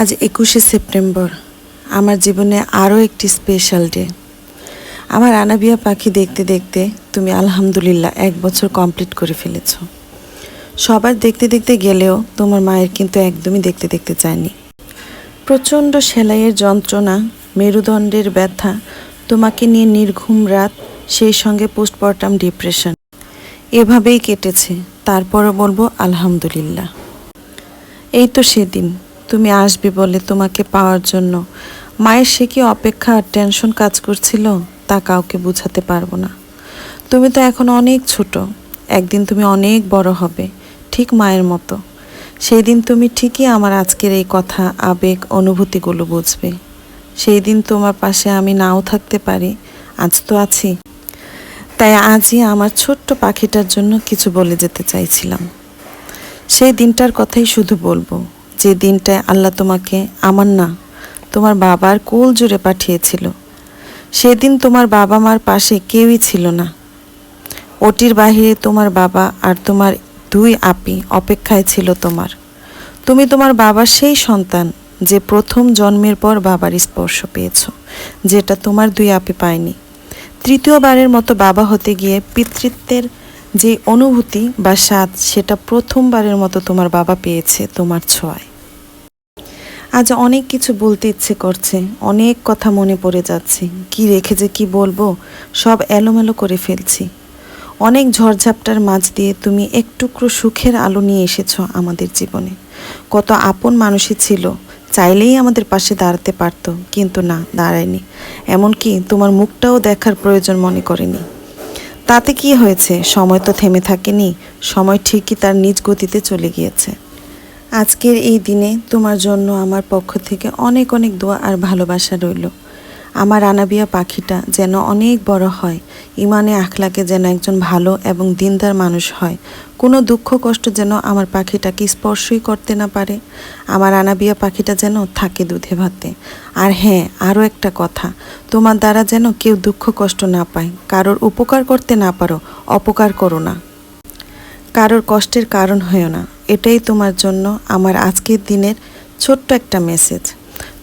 আজ একুশে সেপ্টেম্বর, আমার জীবনে আরও একটি স্পেশাল ডে আমার আনাবিয়া পাখি দেখতে দেখতে তুমি আলহামদুলিল্লাহ এক বছর কমপ্লিট করে ফেলেছ। সবার দেখতে দেখতে গেলেও তোমার মায়ের কিন্তু একদমই দেখতে দেখতে চায়নি প্রচণ্ড সেলাইয়ের যন্ত্রণা, মেরুদণ্ডের ব্যথা, তোমাকে নিয়ে নির্ঘুম রাত, সেই সঙ্গে পোস্টমর্টাম ডিপ্রেশন এভাবেই কেটেছে, তারপরও বলব আলহামদুলিল্লাহ। এই তো সেদিন তুমি আসবে বলে তোমাকে পাওয়ার জন্য। মায়ের সে কি অপেক্ষা আর টেনশন কাজ করছিল তা কাউকে বোঝাতে পারব না। তুমি তো এখন অনেক ছোট, একদিন তুমি অনেক বড় হবে, ঠিক মায়ের মতো। সেই দিন তুমি ঠিকই আমার আজকের এই কথা, আবেগ, অনুভূতিগুলো বুঝবে। সেই দিন তোমার পাশে আমি নাও থাকতে পারি, আজ তো আছি। তাই আজই আমার ছোট্ট পাখিটার জন্য কিছু বলে যেতে চাইছিলাম। সেই দিনটার কথাই শুধু বলব। যে দিনটায় আল্লাহ তোমাকে আমার না, তোমার বাবার কোল জুড়ে পাঠিয়েছিল, সেদিন তোমার বাবা মার পাশে কেউই ছিল না। ওটির বাহিরে তোমার বাবা আর তোমার দুই আপি অপেক্ষায় ছিল তোমার। তুমি তোমার বাবার সেই সন্তান যে প্রথম জন্মের পর বাবার স্পর্শ পেয়েছ, যেটা তোমার দুই আপি পায়নি। তৃতীয়বারের মতো বাবা হতে গিয়ে পিতৃত্বের যে অনুভূতি বা স্বাদ, সেটা প্রথমবারের মতো তোমার বাবা পেয়েছে তোমার ছোঁয়ায়। আজ অনেক কিছু বলতে ইচ্ছে করছে, অনেক কথা মনে পড়ে যাচ্ছে, কি রেখে যে কি বলব, সব এলোমেলো করে ফেলছি। অনেক ঝড়ঝাপটার মাঝ দিয়ে তুমি একটুকরো সুখের আলো নিয়ে এসেছ আমাদের জীবনে। কত আপন মানুষই ছিল, চাইলেই আমাদের পাশে দাঁড়াতে পারতো, কিন্তু না, দাঁড়ায়নি। এমনকি তোমার মুখটাও দেখার প্রয়োজন মনে করেনি। তাতে কি হয়েছে? সময় তো থেমে থাকেনি, সময় ঠিকই তার নিজ গতিতে চলে গিয়েছে। আজকের এই দিনে তোমার জন্য আমার পক্ষ থেকে অনেক অনেক দোয়া আর ভালোবাসা রইল। আমার আনাবিয়া পাখিটা যেন অনেক বড় হয়, ইমানে আখলাকে যেন একজন ভালো এবং দিনদার মানুষ হয়। কোনো দুঃখ কষ্ট যেন আমার পাখিটাকে স্পর্শই করতে না পারে। আমার আনাবিয়া পাখিটা যেন থাকে দুধে ভাতে। আর হ্যাঁ আরও একটা কথা, তোমার দ্বারা যেন কেউ দুঃখ কষ্ট না পায়। কারোর উপকার করতে না পারো, অপকার করো না। কারোর কষ্টের কারণ হয়েও না। এটাই তোমার জন্য আমার আজকের দিনের ছোট্ট একটা মেসেজ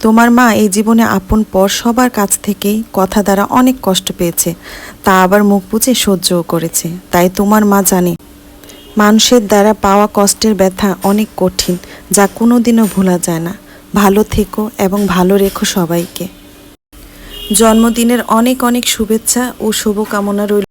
তোমার মা এই জীবনে আপন পর সবার কাছ থেকেই কথা দ্বারা অনেক কষ্ট পেয়েছে, তা আবার মুখ বুঝে সহ্যও করেছে। তাই তোমার মা জানে, মানুষের দ্বারা পাওয়া কষ্টের ব্যথা অনেক কঠিন, যা কোনোদিনও ভোলা যায় না। ভালো থেকো এবং ভালো রেখো সবাইকে। জন্মদিনের অনেক অনেক শুভেচ্ছা ও শুভকামনা রইল।